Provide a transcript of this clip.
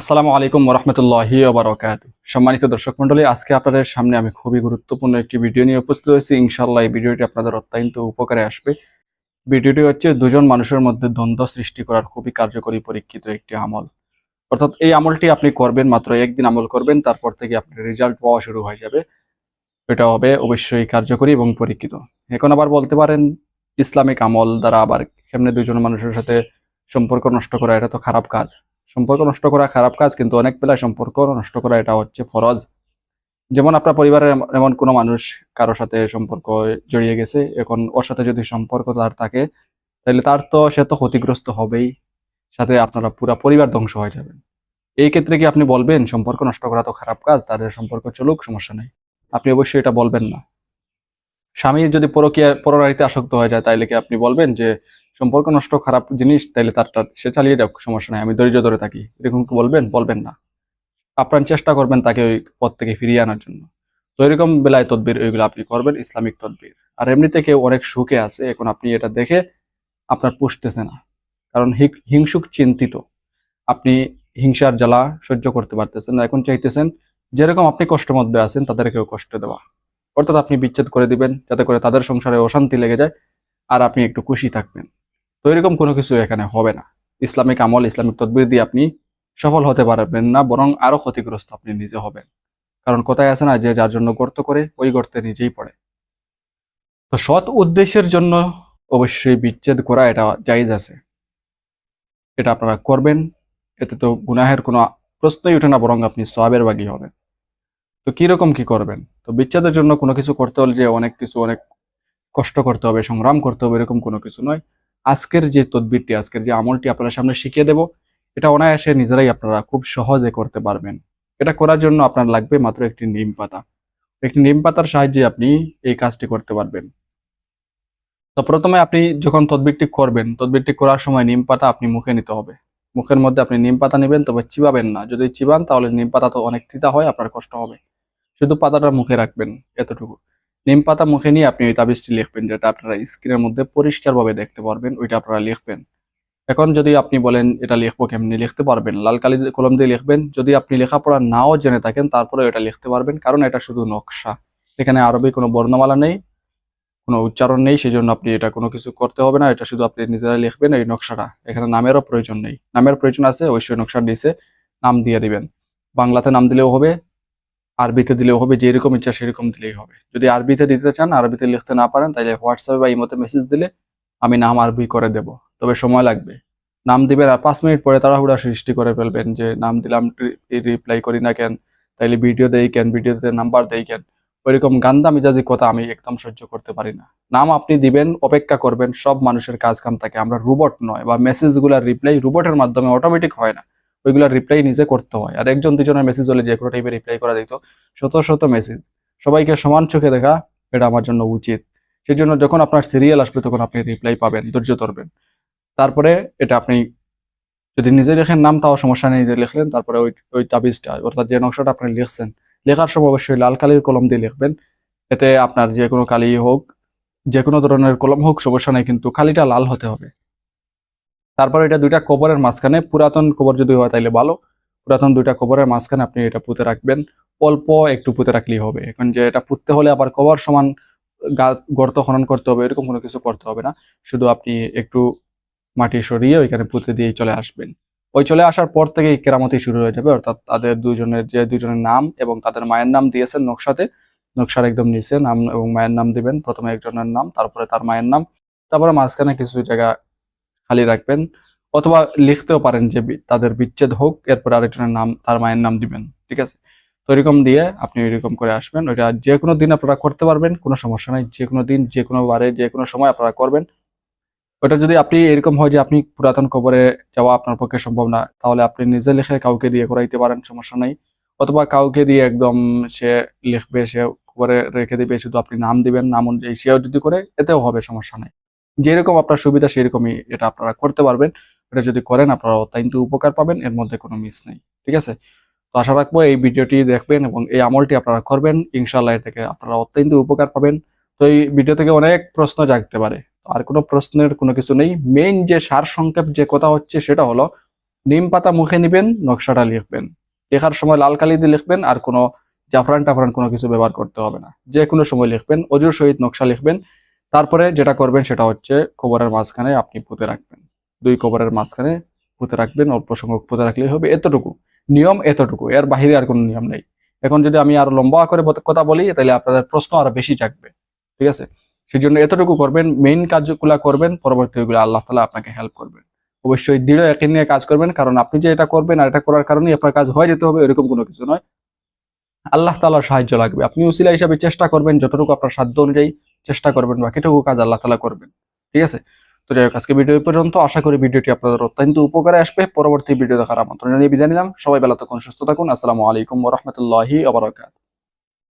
আসসালামু আলাইকুম রহমতুল্লাহি ওবরাকাত। সম্মানিত দর্শক মন্ডলী আজকে আপনাদের সামনে আমি খুবই গুরুত্বপূর্ণ একটি ভিডিও নিয়ে উপস্থিত হয়েছি। ইনশাল্লাহ এই ভিডিওটি আপনাদের অত্যন্ত উপকারে আসবে। ভিডিওটি হচ্ছে দুজন মানুষের মধ্যে দ্বন্দ্ব সৃষ্টি করার খুবই কার্যকরী পরীক্ষিত একটি আমল। অর্থাৎ এই আমলটি আপনি করবেন মাত্র একদিন আমল করবেন, তারপর থেকে আপনার রেজাল্ট পাওয়া শুরু হয়ে যাবে। এটা হবে অবশ্যই কার্যকরী এবং পরীক্ষিত। এখন আবার বলতে পারেন, ইসলামিক আমল দ্বারা আবার কেমনে দুজন মানুষের সাথে সম্পর্ক নষ্ট করা, এটা তো খারাপ কাজ। সম্পর্ক নষ্ট করা খারাপ কাজ, কিন্তু অনেক বেলায় সম্পর্ক নষ্ট করা এটা হচ্ছে ফরজ। যেমন আপনার পরিবারের এমন কোনো মানুষ কারোর সাথে সম্পর্ক জড়িয়ে গেছে, এখন ওর সাথে যদি সম্পর্ক তার থাকে, তাহলে তার তো, সে তো ক্ষতিগ্রস্ত হবেই। সাথে আপনারা পুরা পরিবার ধ্বংস হয়ে যাবেন এই ক্ষেত্রে কি আপনি বলবেন, সম্পর্ক নষ্ট করা তো খারাপ কাজ তাদের সম্পর্ক চলুক, সমস্যা নেই। আপনি অবশ্যই এটা বলবেন না। স্বামী যদি পরকীয়া পরনারীতে আসক্ত হয়ে যায়, তাইলে কি আপনি বলবেন যে সম্পর্ক নষ্ট, খারাপ জিনিস, তাইলে তারটা সে চালিয়ে যাক, সমস্যা নাই, আমি ধৈর্য ধরে থাকি। এরকম বলবেন? বলবেন না। আপনার চেষ্টা করবেন তাকে ওই পথ থেকে ফিরিয়ে আনার জন্য। তো এরকম বেলায় তদবির ওইগুলো আপনি করবেন, ইসলামিক তদবির। আর এমনিতে কেউ অনেক সুখে আছে, এখন আপনি এটা দেখে আপনার পুষতেছে না। কারণ হিংসুক চিন্তিত। আপনি হিংসার জ্বালা সহ্য করতে পারতেছেন না, এখন চাইতেছেন যেরকম আপনি কষ্টের মধ্যে আছেন, তাদেরকেও কষ্ট দেওয়া। অর্থাৎ আপনি বিচ্ছেদ করে দিবেন, যাতে করে তাদের সংসারে অশান্তি লেগে যায়, আর আপনি একটু খুশি থাকবেন। তো এরকম কোনো কিছু এখানে হবে না। ইসলামিক আমল, ইসলামিক তদবির দিয়ে আপনি সফল হতে পারবেন না, বরং আরও ক্ষতিগ্রস্ত আপনি নিজে হবেন। কারণ কোথায় আছে না যে যার জন্য গর্ত করে ওই গর্তে নিজেই পড়ে। তো সৎ উদ্দেশ্যের জন্য অবশ্যই বিচ্ছেদ করা এটা জায়েজ আছে। এটা আপনারা করবেন, এতে তো গুনাহের কোনো প্রশ্নই ওঠে না, বরং আপনি সবের বাগী হবেন। তো কীরকম কি করবেন? তো বিচ্ছেদের জন্য কোনো কিছু করতে হলে যে অনেক কিছু, অনেক কষ্ট করতে হবে, সংগ্রাম করতে হবে, এরকম কোনো কিছু নয়। আজকের যে তদবিরটি, আজকের যে আমলটি আপনার সামনে শিখিয়ে দেব, এটা অনায়াসে নিজেরাই আপনারা খুব সহজে করতে পারবেন। এটা করার জন্য আপনার লাগবে মাত্র একটি নিম পাতা। একটি নিম পাতার সাহায্যে আপনি এই কাজটি করতে পারবেন। তো প্রথমে আপনি যখন তদবিরটি করবেন, তদবিরটি করার সময় নিম পাতা আপনি মুখে নিতে হবে। মুখের মধ্যে আপনি নিম পাতা নেবেন, তবে চিবাবেন না। যদি চিবান, তাহলে নিম পাতা তো অনেক তিতা হয়, আপনার কষ্ট হবে। শুধু পাতাটা মুখে রাখবেন, এতটুকু। নিম পাতা মুখে নিয়ে আপনি ওই তাবিজটি লিখবেন, যেটা আপনারা স্ক্রিনের মধ্যে পরিষ্কারভাবে দেখতে পারবেন, ওইটা আপনারা লিখবেন। এখন যদি আপনি বলেন, এটা লিখব কেমনি? লিখতে পারবেন। লাল কালি কলম দিয়ে লিখবেন। যদি আপনি লেখাপড়া নাও জেনে থাকেন, তারপরে এটা লিখতে পারবেন, কারণ এটা শুধু নকশা। এখানে আরবি কোনো বর্ণমালা নেই, কোনো উচ্চারণ নেই সেই জন্য আপনি এটা কোনো কিছু করতে হবে না, এটা শুধু আপনি নিজেরা লিখবেন এই নকশাটা। এখানে নামেরও প্রয়োজন নেই। নামের প্রয়োজন আছে, অবশ্যই নকশার নিচে নাম দিয়ে দিবেন। বাংলাতে নাম দিলেও হবে আরবিতে দিলেও হবে, যেরকম ইচ্ছা সেরকম দিলেই হবে। যদি আরবিতে দিতে চান, আরবিতে লিখতে না পারেন তাহলে হোয়াটসঅ্যাপে বা ইমোতে মেসেজ দিলে আমি নাম আরবি করে দেব। তবে সময় লাগবে। নাম দিবেন আর পাঁচ মিনিট পরে তাড়াহুড়া সৃষ্টি করে ফেলবেন যে, নাম দিলাম রিপ্লাই করি না কেন? তাইলে ভিডিও দেই কেন? ভিডিওতে নাম্বার দেই কেন? ওইরকম গান্দা মিজাজি কথা আমি একদম সহ্য করতে পারি না। নাম আপনি দিবেন, অপেক্ষা করবেন, সব মানুষের কাজ কাম থাকে। আমরা রোবট নয় বা মেসেজগুলোর রিপ্লাই রোবটের মাধ্যমে অটোমেটিক হয় না। ওইগুলোর রিপ্লাই নিজে করতে হয়। আর একজন দুজনের মেসেজ হলে যে কোনো টাইপের রিপ্লাই করা দিত শত শত মেসেজ সবাইকে সমান চোখে দেখা, এটা আমার জন্য উচিত। সেই জন্য যখন আপনার সিরিয়াল আসবে, তখন আপনি রিপ্লাই পাবেন, ধৈর্য ধরবেন। তারপরে এটা আপনি যদি নিজে লেখেন নাম, তাও সমস্যা নেই, নিজে লিখলেন, তারপরে ওই ওই তাবিজটা, অর্থাৎ যে নকশাটা আপনি লিখছেন, লেখার সময় অবশ্যই লাল কালির কলম দিয়ে লিখবেন। এতে আপনার যে কোনো কালি হোক, যে কোনো ধরনের কলম হোক, সমস্যা নেই, কিন্তু কালিটা লাল হতে হবে। তারপর এটা দুইটা কবরের মাঝখানে, পুরাতন কবর যদি হয় তাহলে ভালো। পুরাতন দুইটা কবরের মাঝখানে আপনি এটা পুঁতে রাখবেন। অল্প একটু পুঁতে রাখলেই হবে। এখন যে এটা পুঁততে হলে আবার কবর সমান গর্ত খনন করতে হবে, এরকম কোনো কিছু করতে হবে না। শুধু আপনি একটু মাটি সরিয়ে ওইখানে পুঁতে দিয়ে চলে আসবেন। ওই চলে আসার পর থেকেই কেরামতি শুরু হয়ে যাবে। অর্থাৎ তাদের দুজনের যে দুজনের নাম এবং তাদের মায়ের নাম দিয়েছেন নকশাতে। নকশার একদম নিচে নাম এবং মায়ের নাম দিবেন। প্রথমে একজনের নাম, তারপরে তার মায়ের নাম। তারপরে মাঝখানে কিছু জায়গা খালি রাখবেন অথবা লিখতেও পারেন যে তাদের বিচ্ছেদ হোক, এরপর আরেকজনের নাম, তার মায়ের নাম দিবেন, ঠিক আছে? তো এরকম দিয়ে আপনি এরকম করে আসবেন। ওইটা যে কোনো দিন আপনারা করতে পারবেন, কোনো সমস্যা নাই। যে কোনো দিন, যে কোনো বারে, যে কোনো সময় আপনারা করবেন। ওটা যদি আপনি এরকম হয় যে আপনি পুরাতন কবরে যাওয়া আপনার পক্ষে সম্ভব না, তাহলে আপনি নিজে লিখে কাউকে দিয়ে করাইতে পারেন, সমস্যা নাই। অথবা কাউকে দিয়ে একদম সে লিখবে, সে কবরে রেখে দিবে, শুধু আপনি নাম দিবেন, নাম অনুযায়ী সেও যদি করে, এতেও হবে, সমস্যা নাই। যেরকম আপনার সুবিধা, সেরকমই এটা আপনারা করতে পারবেন। এটা যদি করেন, আপনারা অত্যন্ত উপকার পাবেন, এর মধ্যে কোনো মিস নেই, ঠিক আছে? তো আশা রাখব এই ভিডিওটি দেখবেন এবং এই আমলটি আপনারা করবেন। ইনশাল্লাহ থেকে আপনারা অত্যন্ত উপকার পাবেন। তো এই ভিডিও থেকে অনেক প্রশ্ন জাগতে পারে। আর কোনো প্রশ্নের কোনো কিছু নেই। মেইন যে সার সংক্ষেপ যে কথা হচ্ছে, সেটা হলো নিম পাতা মুখে নিবেন, নকশাটা লিখবেন। লেখার সময় লাল কালি দিয়ে লিখবেন, আর কোনো জাফরান টাফরান কোনো কিছু ব্যবহার করতে হবে না। যে কোনো সময় লিখবেন, অজুর সহিত নকশা লিখবেন। তারপরে যেটা করবেন সেটা হচ্ছে কবরের মাঝখানে আপনি পুঁতে রাখবেন। দুই কবরের মাঝখানে পুঁতে রাখবেন, অল্প সংখ্যক পুঁতে রাখলেই হবে এতটুকু। নিয়ম এতটুকু, এর বাহিরে আর কোনো নিয়ম নেই। এখন যদি আমি আরও লম্বা করে কথা বলি, তাহলে আপনাদের প্রশ্ন আরও বেশি জাগবে। ঠিক আছে? সেই জন্য এতটুকু করবেন মেইন কাজগুলা করবেন, পরবর্তী ওইগুলো আল্লাহ তালা আপনাকে হেল্প করবেন। অবশ্যই দৃঢ় একে নিয়ে কাজ করবেন, কারণ আপনি যে এটা করবেন আর এটা করার কারণেই আপনার কাজ হয়ে যেতে হবে, এরকম কোনো কিছু নয়। আল্লাহ তালার সাহায্য লাগবে। আপনি উসিলা হিসাবে চেষ্টা করবেন, যতটুকু আপনার সাধ্য অনুযায়ী চেষ্টা করবেন বাকিটুকু কাজ আল্লাহ তালা করবেন। ঠিক আছে? তো যাই হোক, আজকে ভিডিও পর্যন্ত। আশা করি ভিডিওটি আপনাদের অত্যন্ত উপকারে আসবে। পরবর্তী ভিডিও দেখার আমন্ত্রণ জানিয়ে বিদায় নিলাম। সবাই বেলা তখন সুস্থ থাকুন। আসসালামু আলাইকুম রহমতুল্লাহি আবরকাত